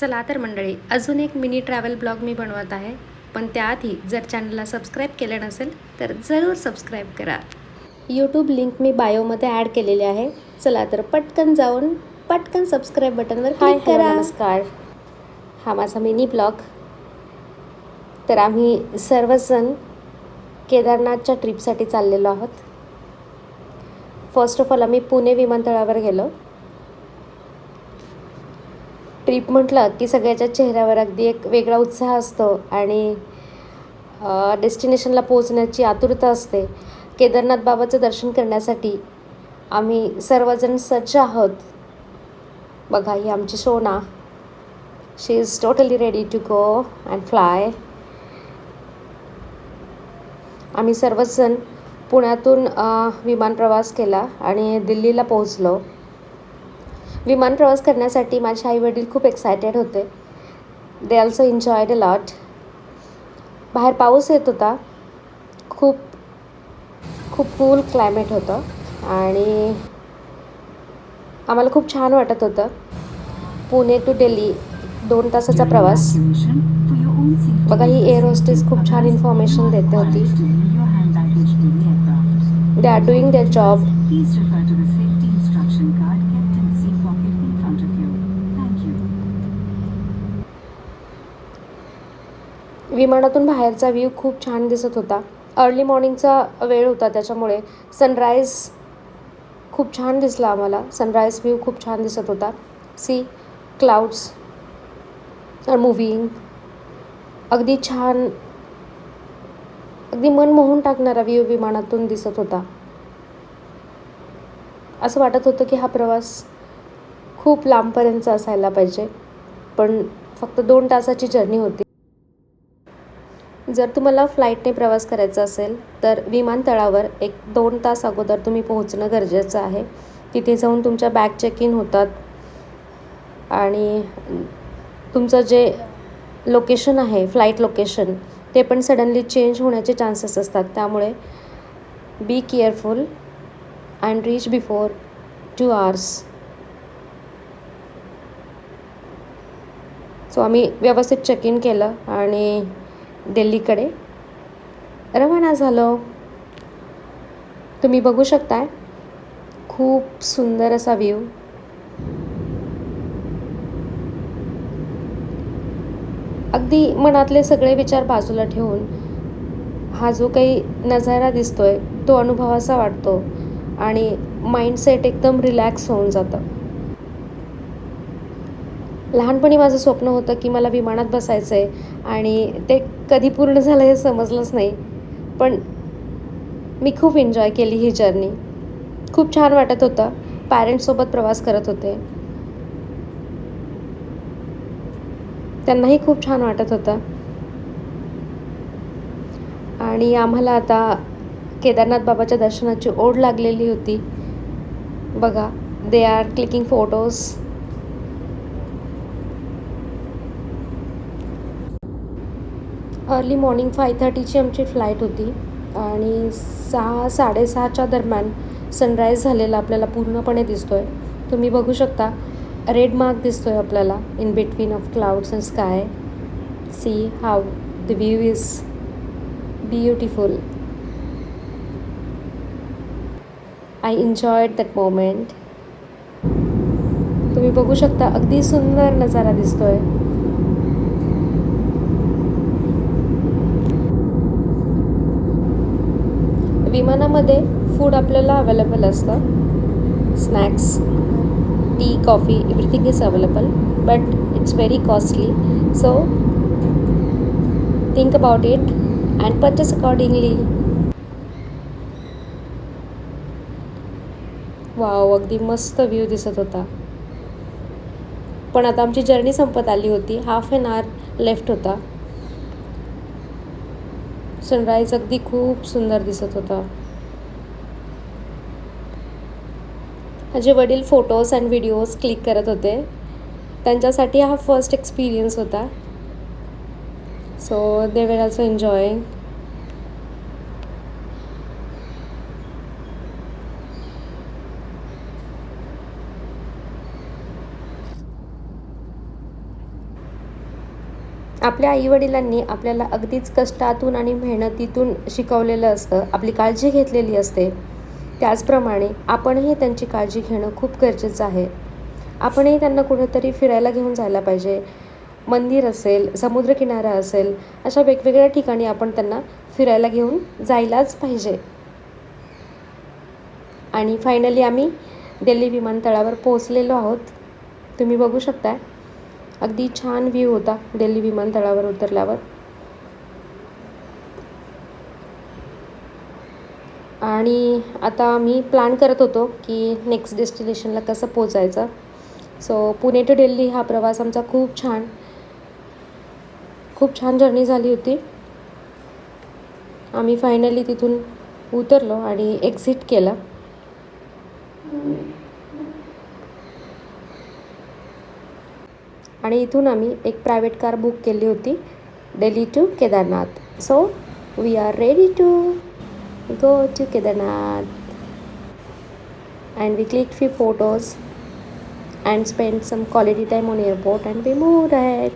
चला तर मंडळी अजून एक मिनी ट्रॅव्हल ब्लॉग मी बनवत आहे. पण त्याआधी जर चॅनलला सबस्क्राईब केलं नसेल तर जरूर सबस्क्राईब करा. यूट्यूब लिंक मी बायोमध्ये ॲड केलेली आहे. चला तर पटकन जाऊन पटकन सबस्क्राईब बटनवर क्लिक करा. नमस्कार. हा माझा मिनी ब्लॉग तर आम्ही सर्वजण केदारनाथच्या ट्रिपसाठी चाललेलो आहोत. फर्स्ट ऑफ ऑल आम्ही पुणे विमानतळावर गेलो. ट्रिप म्हटलं की सगळ्याच्या चेहऱ्यावर अगदी एक वेगळा उत्साह असतो आणि डेस्टिनेशनला पोहोचण्याची आतुरता असते. केदारनाथ बाबाचं दर्शन करण्यासाठी आम्ही सर्वजण सज्ज आहोत. बघा ही आमची Sona. She is totally ready to go and fly आम्ही सर्वचजण पुण्यातून विमान प्रवास केला आणि दिल्लीला पोहोचलो. विमान प्रवास करण्यासाठी माझे आई वडील खूप एक्सायटेड होते. They also enjoyed a lot बाहेर पाऊस येत होता. खूप खूप कूल क्लायमेट होतं. आणि आम्हाला खूप छान वाटत होतं. पुणे टू दिल्ली दोन तासाचा प्रवास. बघा ही एअर होस्टेस खूप छान इन्फॉर्मेशन देते होती. They are doing their job विमानातून बाहेरचा व्ह्यू खूप छान दिसत होता. अर्ली मॉर्निंगचा वेळ होता त्याच्यामुळे सनराईज खूप छान दिसला आम्हाला. सनराईज व्ह्यू खूप छान दिसत होता. सी क्लाउड्स आर मुव्हिंग अगदी छान अगदी मन मोहून टाकणारा व्ह्यू विमानातून दिसत होता. असं वाटत होतं की हा प्रवास खूप लांबपर्यंत असायला पाहिजे. पण फक्त दोन तासाची जर्नी होती. जर तुम्हाला फ्लाईटने प्रवास करायचा असेल तर विमानतळावर एक दोन तास अगोदर तुम्ही पोहोचणं गरजेचं आहे. तिथे जाऊन तुमच्या बॅग चेक इन होतात. आणि तुमचं जे लोकेशन आहे फ्लाईट लोकेशन ते पण सडनली चेंज होण्याचे चान्सेस असतात. त्यामुळे be careful and reach before two hours. So आम्ही व्यवस्थित चेक इन केलं आणि दिल्लीकडे. रवाना झालो. तुम्ही बघू शकताय. खूप सुंदर असा व्ह्यू अगदी मनातले सगळे विचार बाजूला ठेवून हा जो काही नजारा दिसतोय तो अनुभवासा वाटतो आणि माइंडसेट एकदम रिलॅक्स होऊन जातं. लहानपणी माझं स्वप्न होतं की मला विमानात बसायचं आहे आणि ते कधी पूर्ण झालं हे समजलंच नाही. पण मी खूप एन्जॉय केली ही जर्नी खूप छान वाटत होतं. पॅरेंट्ससोबत प्रवास करत होते. त्यांनाही खूप छान वाटत होतं. आणि आम्हाला आता केदारनाथ बाबाच्या दर्शनाची ओढ लागलेली होती. बघा they are clicking photos early morning five थर्टीची आमची फ्लाईट होती आणि सहा साडेसहाच्या दरम्यान सनराईज झालेला आपल्याला पूर्णपणे दिसतो आहे तुम्ही बघू शकता रेड मार्क दिसतो आहे आपल्याला in between of clouds and sky see how the view is beautiful I enjoyed that moment तुम्ही बघू शकता अगदी सुंदर नजारा दिसतो आहे विमानामध्ये फूड आपल्याला अवेलेबल असतं. Snacks tea coffee everything is available but it's very costly so think about it and purchase accordingly wow अगदी मस्त व्ह्यू दिसत होता. पण आता आमची जर्नी संपत आली होती. हाफ एन आवर लेफ्ट होता. सनराईज अगदी खूप सुंदर दिसत होता. माझे वडील फोटोज अँड व्हिडिओज क्लिक करत होते. त्यांच्यासाठी हा फर्स्ट एक्सपिरियन्स होता. So they were also enjoying आपल्या आईवडिलांनी आपल्याला अगदीच कष्टातून आणि मेहनतीतून शिकवलेलं असतं आपली काळजी घेतलेली असते. त्याचप्रमाणे आपणही त्यांची काळजी घेणं खूप गरजेचं आहे. आपणही त्यांना कुठेतरी फिरायला घेऊन जायला पाहिजे. मंदिर असेल समुद्रकिनारा असेल अशा वेगवेगळ्या ठिकाणी आपण त्यांना फिरायला घेऊन जायलाच पाहिजे. आणि फायनली आम्ही दिल्ली विमानतळावर पोहोचलेलो आहोत. तुम्ही बघू शकता अगदी छान व्ह्यू होता दिल्ली विमानतळावर उतरल्यावर. आणि आता मी प्लॅन करत होतो की नेक्स्ट डेस्टिनेशनला कसं पोचायचं सो पुणे टू दिल्ली हा प्रवास आमचा खूप छान खूप छान जर्नी झाली होती. आम्ही फायनली तिथून उतरलो आणि एक्झिट केलं. आणि इथून आम्ही एक प्रायव्हेट कार बुक केली होती Delhi to Kedarnath so we are ready to go to Kedarnath and we click few photos and spend some quality time on airport and we more आहेत